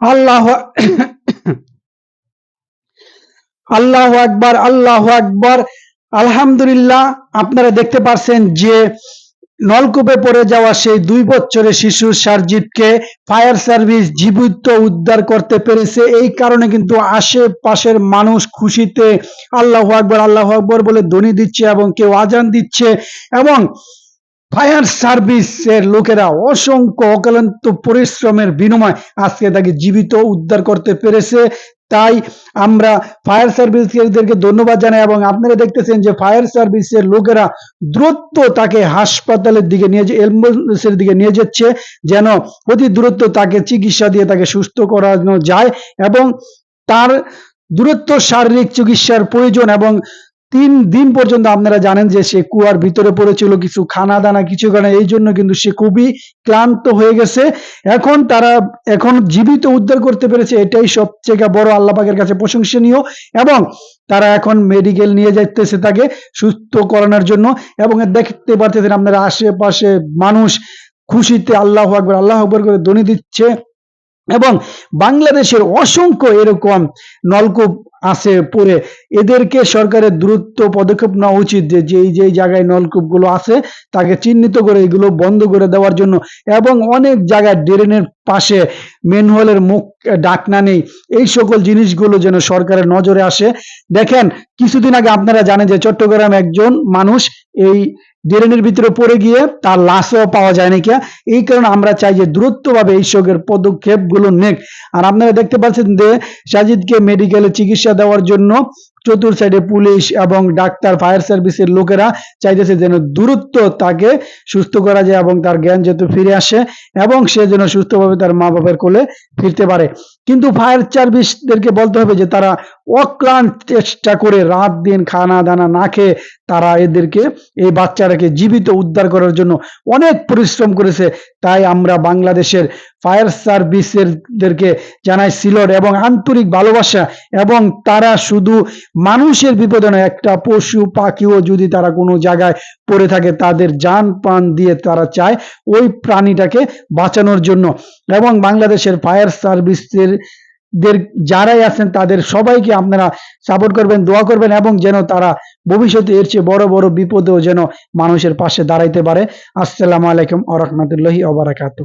আল্লাহ আল্লাহ আকবার আল্লাহ আকবার। আলহামদুলিল্লাহ, আপনারা দেখতে পাচ্ছেন যে নলকূপে পড়ে যাওয়া সেই দুই বছরের শিশু সারজিৎকে ফায়ার সার্ভিস জীবিত উদ্ধার করতে পেরেছে। এই কারণে কিন্তু আশেপাশের মানুষ খুশিতে আল্লাহ আকবর আল্লাহ আকবর বলে ধ্বনি দিচ্ছে এবং কেউ আজান দিচ্ছে এবং ফায়ার সার্ভিসের লোকেরা অসংখ্য অক্লান্ত পরিশ্রমের বিনিময় আজকে তাকে জীবিত উদ্ধার করতে পেরেছে। তাই আমরা ফায়ার সার্ভিসদেরকে ধন্যবাদ জানাই এবং আপনারা দেখতেছেন যে ফায়ার সার্ভিসের লোকেরা দ্রুত তাকে হাসপাতালের দিকে নিয়ে অ্যাম্বুলেন্সের দিকে নিয়ে যাচ্ছে যেন অতি দূরত্ব তাকে চিকিৎসা দিয়ে তাকে সুস্থ করানো যায় এবং তার দূরত্ব শারীরিক চিকিৎসার প্রয়োজন এবং তিন দিন পর্যন্ত আপনারা জানেন যে সে কুয়ার ভিতরে পড়েছিল কিছু খানা দানা, কিছু কারণে এই জন্য কিন্তু সে খুবই ক্লান্ত হয়ে গেছে। এখন তারা এখন জীবিত উদ্ধার করতে পেরেছে, এটাই সবচেয়ে বড় আল্লাহ পাকের কাছে প্রশংসনীয় এবং তারা এখন মেডিকেল নিয়ে যাইতেছে তাকে সুস্থ করানোর জন্য এবং দেখতে পাচ্ছেন আপনারা আশেপাশে মানুষ খুশিতে আল্লাহ আকবর আল্লাহ আকবর করে ধ্বনি দিচ্ছে এবং বাংলাদেশের অসংখ্য এরকম নলকূপ আছে পরে এদেরকে সরকারের দ্রুত পদক্ষেপ নেওয়া উচিত যে যেই যেই জায়গায় নলকূপগুলো আছে, তাকে চিহ্নিত করে এগুলো বন্ধ করে দেওয়ার জন্য। এবং অনেক জায়গায় ড্রেনের পাশে মেনহোলের মুখ ডাকনা নেই। এই সকল জিনিসগুলো যেন সরকারের নজরে আসে। দেখেন, কিছুদিন আগে আপনারা জানেন যে চট্টগ্রাম একজন মানুষ এই ড্রেনের ভিতরে পড়ে গিয়ে তার লাশও পাওয়া যায় নাকি এই কারণে আমরা চাই যে দ্রুতভাবে এই পদক্ষেপগুলো নেক। আর আপনারা দেখতে পাচ্ছেন যে সাজিদকে মেডিকেলে চিকিৎসা দেওয়ার জন্য চতুর সাইডে পুলিশ এবং ডাক্তার, ফায়ার সার্ভিসের লোকেরা চাইতেছে যেন দূরত্ব তাকে সুস্থ করা যায় এবং তার জ্ঞান যেহেতু ফিরে আসে এবং সে যেন সুস্থভাবে তার মা বাবার কোলে ফিরতে পারে। কিন্তু ফায়ার সার্ভিসদেরকে বলতে হবে যে তারা অক্লান্ত চেষ্টা করে রাত দিন খানা দানা না খেয়ে তারা এদেরকে, এই বাচ্চাটাকে জীবিত উদ্ধার করার জন্য অনেক পরিশ্রম করেছে। তাই আমরা বাংলাদেশের ফায়ার সার্ভিসেরদেরকে জানাই সিলট এবং আন্তরিক ভালোবাসা এবং তারা শুধু মানুষের বিপদে নয়, একটা পশু পাখিও যদি তারা কোনো জায়গায় পড়ে থাকে, তাদের যান প্রাণ দিয়ে তারা চায় ওই প্রাণীটাকে বাঁচানোর জন্য। এবং বাংলাদেশের ফায়ার সার্ভিসের দের যারাই আছেন তাদের সবাইকে আপনারা সাপোর্ট করবেন, দোয়া করবেন এবং যেন তারা ভবিষ্যতে এর চেয়ে বড় বড় বিপদেও যেন মানুষের পাশে দাঁড়াইতে পারে। আসসালামু আলাইকুম আ রহমতুল্লাহি